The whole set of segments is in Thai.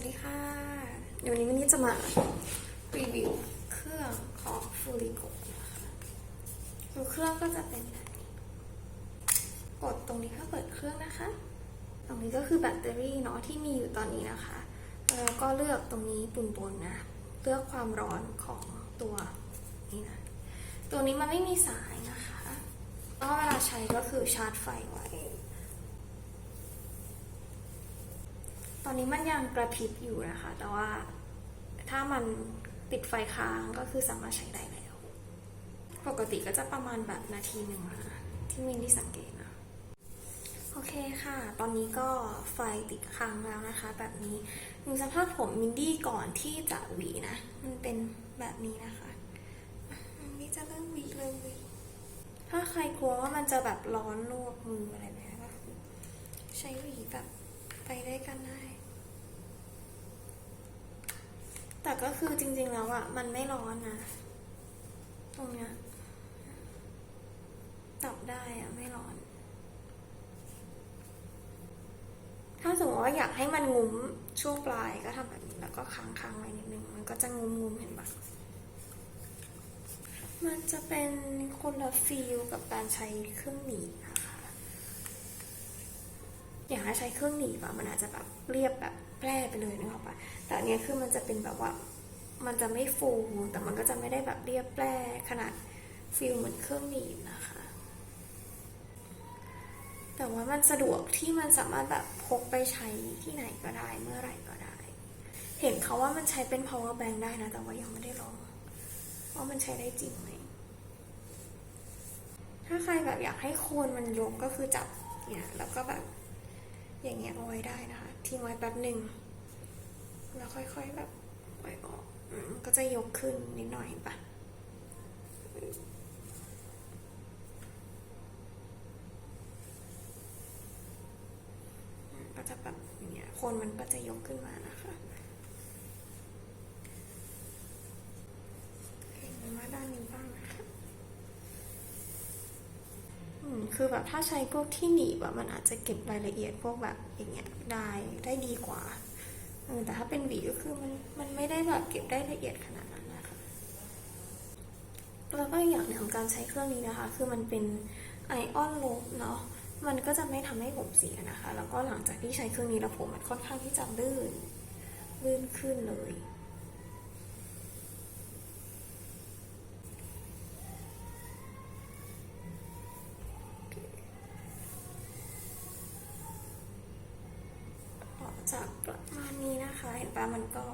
วัสดีค่ะเดี๋ยววันนี้วันนี้จะมารีวิวเครื่องของฟูริโกะคือเครื่องก็จะเป็น กดตรงนี้เพื่อเปิดเครื่องนะคะ ตรงนี้ก็คือแบตเตอรี่เนาะที่มีอยู่ตอนนี้นะคะ แล้วก็เลือกตรงนี้ปุ่มบนนะ เลือกความร้อนของตัวนี้นะ ตัวนี้มันไม่มีสายนะคะก็เวลาใช้ก็คือชาร์จไฟไว้ อนนี้มันยังกระพริบอยู่นะคะ แต่ว่าถ้ามันปิดไฟค้างก็คือสามารถใช้ได้แล้ว ปกติก็จะประมาณแบบนาทีหนึ่งนะคะที่มินที่สังเกตนะ โอเคค่ะ ตอนนี้ก็ไฟติดค้างแล้วนะคะ แบบนี้ดูสภาพผมมินดี้ก่อนที่จะหวีนะ มันเป็นแบบนี้นะคะมินดี้จะเริ่มหวีเลย ถ้าใครกลัวว่ามันจะแบบร้อนลวกมืออะไรแบบนี้ก็ใช้หวีแบบไปได้กันได้ แต่ ก็คือจริง ๆ แล้วอะมันไม่ร้อนนะ ตรงเนี้ยจับได้อะไม่ร้อน ถ้าสมมติว่าอยากให้มันงุ้มช่วงปลายก็ทำแบบนี้ แล้วก็ค้างๆไว้นิดนึง มันก็จะงุ้มงุมๆเห็นปะมันจะเป็นคนละฟีลกับการใช้เครื่องหนีบนะคะ อย่างถ้าใช้เครื่องหนีบอะมันอาจจะแบบเรียบแบบแพร่ไปเลยนึกออกปะแต่อันเนี้ยคือมันจะเป็นแบบว่ามันจะไม่ฟูแต่มันก็จะไม่ได้แบบเรียบแพร่ขนาดฟีลเหมือนเครื่องหนีบนะคะ แต่ว่ามันสะดวกที่มันสามารถแบบพกไปใช้ที่ไหนก็ได้เมื่อไหร่ก็ได้ เห็นเขาว่ามันใช้เป็น power bank ได้นะ แต่ว่ายังไม่ได้ลองว่ามันใช้ได้จริงไหม ถ้าใครแบบอยากให้โคนมันยกก็คือจับเนี่ยแล้วก็แบบ อย่างเงี้ยเอาไว้ได้นะคะทิ้งไว้แป๊บหนึ่งแล้วค่อยๆแบบปล่อยออกก็จะยกขึ้นนิดหน่อยปะก็จะแบบอย่างเงี้ยคนมันก็จะยกขึ้นมานะคะเห็นมาด้านนี้บ้างนะคะ อืม คือแบบถ้าใช้พวกที่หนีบอะมันอาจจะเก็บรายละเอียดพวกแบบอย่างเงี้ยได้ได้ดีกว่าเออแต่ถ้าเป็นหวีก็คือมันมันไม่ได้แบบเก็บได้ละเอียดขนาดนั้นนะคะแล้วก็อย่างหนึ่งของการใช้เครื่องนี้นะคะ คือมันเป็นไอออนลบเนาะมันก็จะไม่ทำให้ผมเสียนะคะ แล้วก็หลังจากที่ใช้เครื่องนี้แล้วผมมันค่อนข้างที่จะลื่นลื่นขึ้นเลย จากประมาณนี้นะคะ เห็นปะมันก็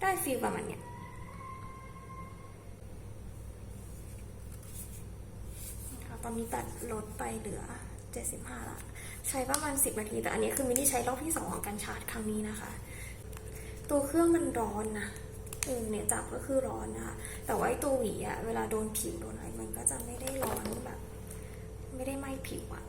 ได้ฟีลประมาณเนี้ยตอนนี้ตัดลดไปเหลือ 75 ละ ใช้ประมาณ 10 นาที แต่อันนี้คือม่ได้ใช้รอบที่ 2 ของการชาร์จครั้งนี้นะคะ ตัวเครื่องมันร้อนนะเออเนี่ยจับก็คือร้อนนะคะ แต่ว่าไอ้ตัวหวีอะเวลาโดนผิวโดนอะไรมันก็จะไม่ได้ร้อนแบบ ไม่ได้ไหม้ผิวอะ